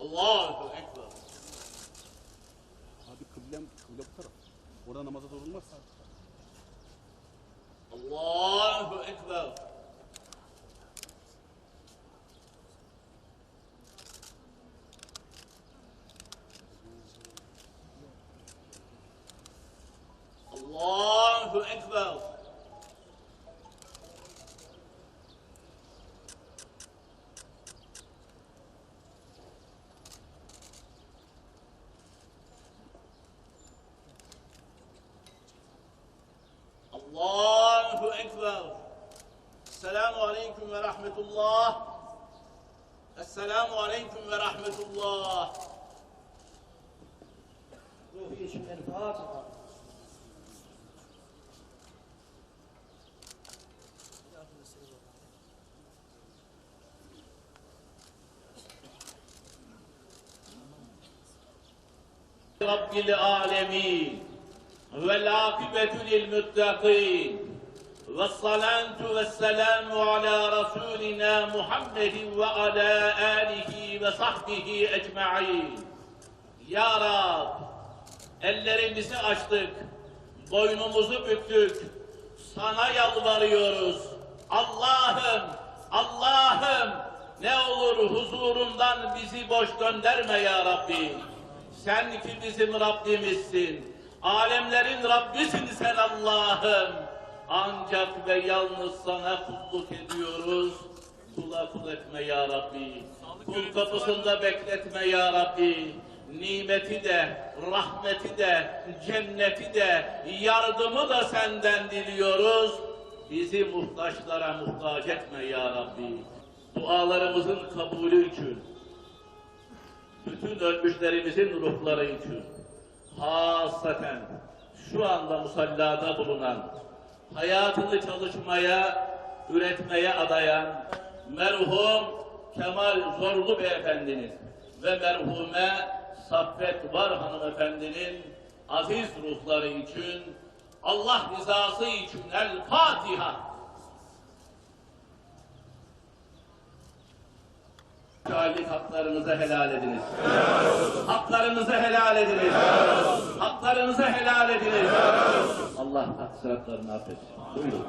Allahu Ekber. Abi kıblem, kıble bu taraf. Orada namaza durulmaz. Allahu Ekber. Allahu Ekber. السلام عليكم ورحمة الله. السلام عليكم ورحمة الله. رب العالمين. والعاقبة للمتقين. Ala Resulina Muhammedin ve ala alihi ve sahbihi ecma'in. Ya Rab, ellerimizi açtık, boynumuzu büktük, sana yalvarıyoruz. Allah'ım, Allah'ım ne olur huzurundan bizi boş gönderme ya Rabbi. Sen ki bizim Rabbimizsin. Alemlerin Rabbisin sen Allah'ım. Ancak ve yalnız sana kulluk ediyoruz. Kula kul etme ya Rabbi. Kul kapısında bekletme ya Rabbi. Nimeti de, rahmeti de, cenneti de, yardımı da senden diliyoruz. Bizi muhtaçlara muhtaç etme ya Rabbi. Dualarımızın kabulü için, bütün ölmüşlerimizin ruhları için, hasaten şu anda musallada bulunan, hayatını çalışmaya, üretmeye adayan merhum Kemal Zorlu Beyefendinin ve merhume Saffet Var Hanımefendinin aziz ruhları için, Allah rızası için El Fatiha. Salih haklarınızı helal ediniz. Haklarınızı helal ediniz. Haklarınızı helal ediniz. Allah sıratlarını affetsin. Buyurun.